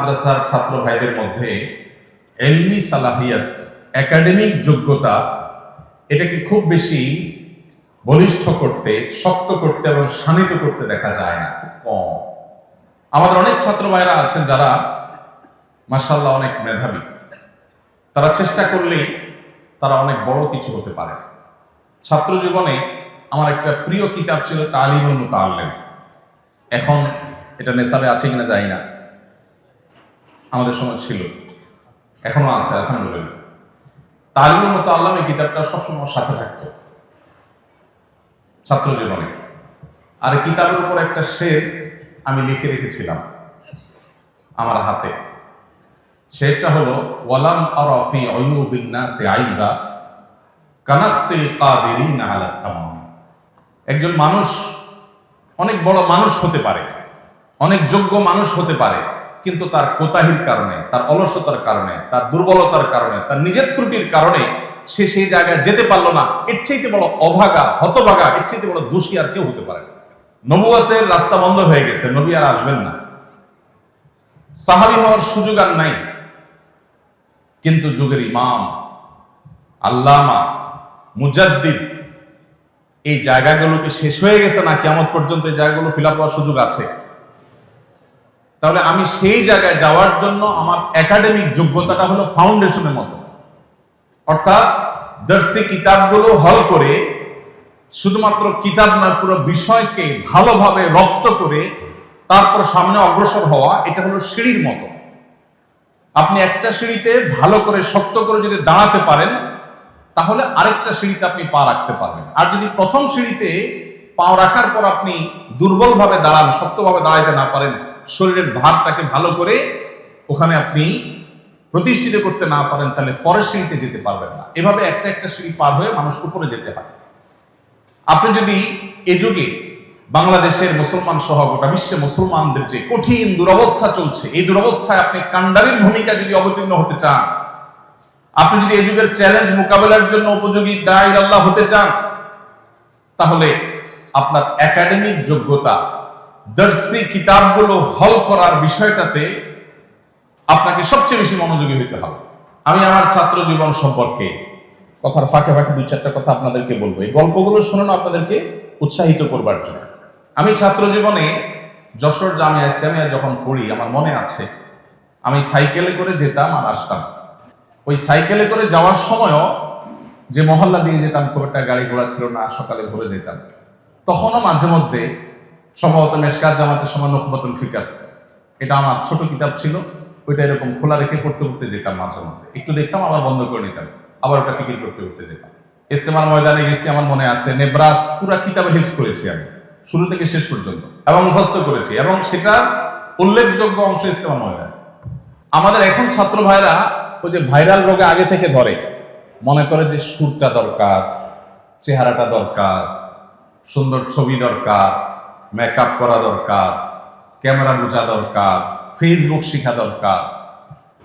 মাদ্রাসার ছাত্র ভাইদের মধ্যে এলমি সালাহিয়াত, একাডেমিক যোগ্যতা, এটাকে খুব বেশি বলিষ্ঠ করতে, শক্ত করতে এবং শানিত করতে দেখা যায় না, খুব কম। আমাদের অনেক ছাত্র ভাইরা আছেন যারা মাসাল্লাহ অনেক মেধাবী। তারা চেষ্টা করলেই তারা অনেক বড় কিছু হতে পারে। ছাত্র জীবনে আমার একটা প্রিয় কিতাব ছিল তালিমুল মুতাআল্লিম। এখন এটা নেশাবে আছে কিনা জানি না। আমাদের সময় ছিল। এখনও আছে, আলহামদুলিল্লাহ। তালিমের মতো আল্লাহ এই কিতাবটা সবসময় সাথে থাকতো। ছাত্র জীবনে। আর কিতাবের উপর একটা শের আমি লিখে রেখেছিলাম আমার হাতে। শেরটা হলো, ওয়ালাম আরফি অয়ুবিন নাসি আইবা কানাকসিল কাদিরিন আলা একজন মানুষ অনেক বড় মানুষ হতে পারে, অনেক যোগ্য মানুষ হতে পারে কিন্তু তার কোতাহির কারণে, তার অলসতার কারণে, তার দুর্বলতার কারণে, তার নিজের ত্রুটির কারণে সে সেই জায়গায় যেতে পারল না। এর চাইতে বড় অভাগা, হতভাগা, এর চাইতে বড় দোষী আর কেউ হতে পারে। নবুয়াতের রাস্তা বন্ধ হয়ে গেছে, নবী আর আসবেন না। সাহাবি হওয়ার সুযোগ আর নাই। কিন্তু যুগের ইমাম, আল্লামা, মুজাদ্দিদ, এই জায়গাগুলোকে শেষ হয়ে গেছে না? কেমন পর্যন্ত এই জায়গাগুলো ফিল আপ হওয়ার সুযোগ আছে। তাহলে আমি সেই জায়গায় যাওয়ার জন্য আমার একাডেমিক যোগ্যতাটা হলো ফাউন্ডেশনের মতো। অর্থাৎ জার্সি কিতাবগুলো হল করে শুধুমাত্র কিতাব না, পুরো বিষয়কে ভালোভাবে রপ্ত করে তারপর সামনে অগ্রসর হওয়া, এটা হলো সিঁড়ির মতো। আপনি একটা সিঁড়িতে ভালো করে, শক্ত করে যদি দাঁড়াতে পারেন, তাহলে আরেকটা সিঁড়িতে আপনি পা রাখতে পারবেন। আর যদি প্রথম সিঁড়িতে পা রাখার পর আপনি দুর্বলভাবে দাঁড়ান, শক্তভাবে দাঁড়াইতে না পারেন শরীরের ভারটাকে ভালো করে ওখানে আপনি প্রতিষ্ঠিত করতে না পারেন, তাহলে পরের সিঁড়িতে যেতে পারবেন না। এভাবে একটা একটা সিঁড়ি পার হয়ে মানুষ উপরে যেতে হয়। আপনি যদি এ যুগে বাংলাদেশের মুসলমান সহ গোটা বিশ্বে মুসলমানদের যে কঠিন দুরবস্থা চলছে, এই দুরবস্থায় আপনি কান্ডারির ভূমিকা যদি অবতীর্ণ হতে চান, আপনি যদি এই যুগের চ্যালেঞ্জ মোকাবেলার জন্য উপযোগী দায় আল্লাহ হতে চান, তাহলে আপনার একাডেমিক যোগ্যতা দার্সি কিতাবগুলো হল করার বিষয়টাতে আপনাকে সবচেয়ে বেশি মনোযোগী হইতে হবে। আমি আমার ছাত্র জীবন সম্পর্কে কথার ফাঁকে ফাঁকে দু চারটা কথা আপনাদেরকে বলব। এই গল্পগুলো শোনানো, আপনাদেরকে উৎসাহিত করবার জন্য। আমি ছাত্র জীবনে যশোর জামিয়া ইসলামিয়া যখন পড়ি, আমার মনে আছে, আমি সাইকেলে করে যেতাম আর আসতাম। ওই সাইকেলে করে যাওয়ার সময়ও যে মহল্লা দিয়ে যেতাম, খুব একটা গাড়ি ঘোড়া ছিল না, সকালে ঘুরে যেতাম। তখনও মাঝে মধ্যে সম্ভবত মেশকাত জামাতের সময় নখবতুল ফিকার। এটা আমার ছোট কিতাব ছিল, ওইটা এরকম খোলা রেখে পড়তে পড়তে যেতাম মাঝে মধ্যে। একটু দেখতাম, আবার বন্ধ করে নিতাম, আবার ওটা ফিকির করতে করতে যেতাম। ইস্তেমার ময়দানে গেছি, আমার মনে আছে, নেব্রাস পুরা কিতাবে হিপস করেছি আমি, শুরু থেকে শেষ পর্যন্ত, এবং মুখস্থ করেছি, এবং সেটা উল্লেখযোগ্য অংশ ইস্তেমার ময়দানে। আমাদের এখন ছাত্র ভাইরা ওই যে ভাইরাল রোগে আগে থেকে ধরে, মনে করে যে সুরটা দরকার, চেহারাটা দরকার, সুন্দর ছবি দরকার মেকআপ করা দরকার ক্যামেরা বোঝা দরকার ফেসবুক শেখা দরকার,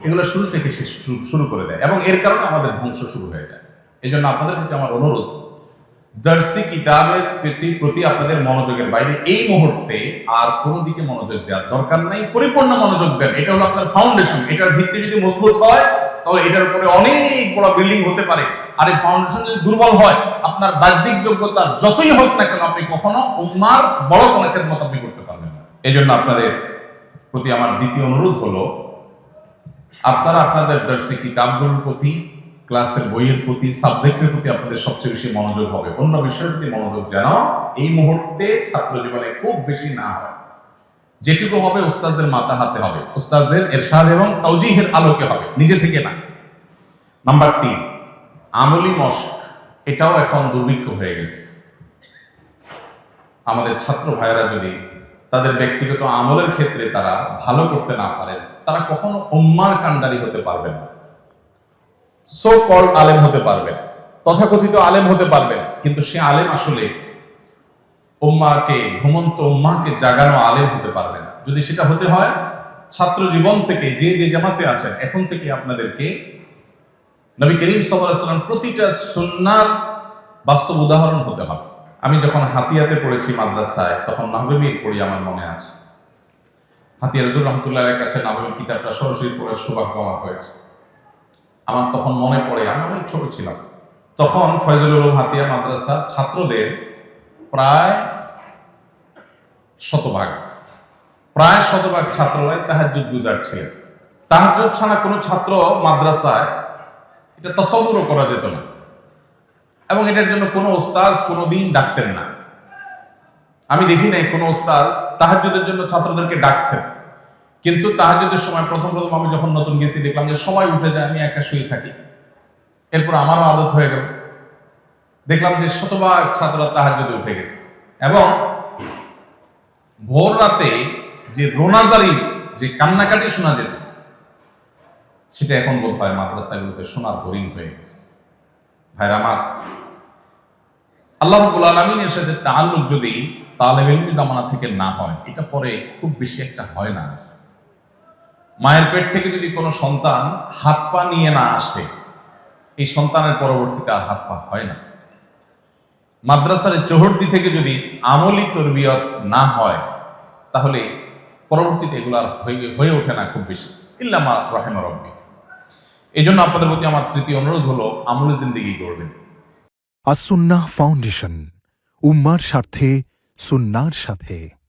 এগুলো শুরু থেকে শুরু- শুরু করে দেয়। এবং এর কারণে আমাদের ধ্বংস শুরু হয়ে যায়। এই জন্য আপনাদের কাছে আমার অনুরোধ দার্সি কিতাবের প্রতি প্রতি আপনাদের মনোযোগের বাইরে এই মুহূর্তে আর কোনো দিকে মনোযোগ দেওয়ার দরকার নাই। পরিপূর্ণ মনোযোগ দেন। এটা হলো আপনার ফাউন্ডেশন এটার ভিত্তি যদি মজবুত হয় তাহলে এটার উপরে অনেক বড় বিল্ডিং হতে পারে। আর এই ফাউন্ডেশন যদি দুর্বল হয়, আপনার বাহ্যিক যোগ্যতা যতই হোক না কেন আপনি কখনো উম্মার বড় কোনো খেদমত আপনি করতে পারবেন না। এই জন্য আপনাদের প্রতি আমার দ্বিতীয় অনুরোধ হলো, আপনারা আপনাদের দার্সি কিতাবগুলোর প্রতি, ক্লাসের বইয়ের প্রতি সাবজেক্টের প্রতি আপনাদের সবচেয়ে বেশি মনোযোগ হবে। অন্য বিষয়ের প্রতি মনোযোগ যেন এই মুহূর্তে ছাত্র জীবনে খুব বেশি না হয়। যেটুকু হবে উস্তাদদের মাথা হাতে হবে। উস্তাদদের এরশাদ এবং তাওজিহের আলোকে হবে, নিজে থেকে না। নাম্বার তিন, আমলি মস্ক, এটাও এখন দুর্ভিক্ষ হয়ে গেছে। আমাদের ছাত্র ভাইয়েরা যদি তাদের ব্যক্তিগত আমলের ক্ষেত্রে তারা ভালো করতে না পারেন তারা কখনো উম্মার কান্ডারি হতে পারবেন না। সো কল আলেম হতে পারবেন। তথাকথিত আলেম হতে পারবেন, কিন্তু সে আলেম আসলে উম্মাকে, ঘুমন্ত উম্মাকে জাগানো আলেম হতে পারবে না। যদি সেটা হতে হয়, ছাত্র জীবন থেকে যে যে জামাতে আছেন, এখন থেকে আপনাদেরকে নবী করিম সাল্লাম প্রতিটা সুন্নার বাস্তব উদাহরণ হতে হবে। আমি যখন হাতিয়াতে পড়েছি মাদ্রাসায়, তখন নাহবেমির পড়ি আমার মনে আছে। হাতিয়ারজুর রহমতুল্লাহের কাছে নাবাবিল কিতাবটা সরাসরি পড়ার সৌভাগ্য আমার হয়েছে। আমার তখন মনে পড়ে, আমি অনেক ছোট ছিলাম। তখন ফয়জুল হাতিয়া মাদ্রাসার ছাত্রদের প্রায় শতভাগ প্রায় শতভাগ ছাত্ররাই তাহাজ্জুদ গুজার ছিলেন। তাহাজ্জুদ ছাড়া কোনো ছাত্র মাদ্রাসায় এটা তসবুরও করা যেত না। এবং এটার জন্য কোনো ওস্তাজ কোনোদিন ডাকতেন না। আমি দেখি নাই কোনো ওস্তাজ তাহাজ্জুদের জন্য ছাত্রদেরকে ডাকছেন। কিন্তু তাহাজ্জুদের সময় প্রথম প্রথম আমি যখন নতুন গেছি, দেখলাম যে সবাই উঠে যায়, আমি একা শুয়ে থাকি। এরপর আমারও আদত হয়ে গেল। দেখলাম যে শতভাগ ছাত্ররা তাহাজ্জুদে উঠে গেছে। এবং ভোর রাতে যে রোনাজারি, যে কান্নাকাটি শোনা যেত, সেটা এখন বোধ হয় মাদ্রাসাগুলোতে সোনার হরিণ হয়ে গেছে। ভাইরা আমার, আল্লাহ রবুল আলমিনের সাথে তাল্লুক যদি তালেব ইলমি জামানা থেকে না হয়, এটা পরে খুব বেশি একটা হয় না। মায়ের পেট থেকে যদি কোনো সন্তান হাত পা নিয়ে না আসে, এই সন্তানের পরবর্তীতে আর হাত পা হয় না। মাদ্রাসার চৌহদ্দি থেকে যদি আমলি তরবিয়ত না হয়, তাহলে পরবর্তীতে এগুলো আর হয়ে ওঠে না খুব বেশি। ইল্লামা রহেম রব্বি। এই জন্য আপনাদের প্রতি আমার তৃতীয় অনুরোধ হলো, আমলি জিন্দিগি করবেন। আসুন্না ফাউন্ডেশন, উম্মার স্বার্থে, সুন্নার সাথে।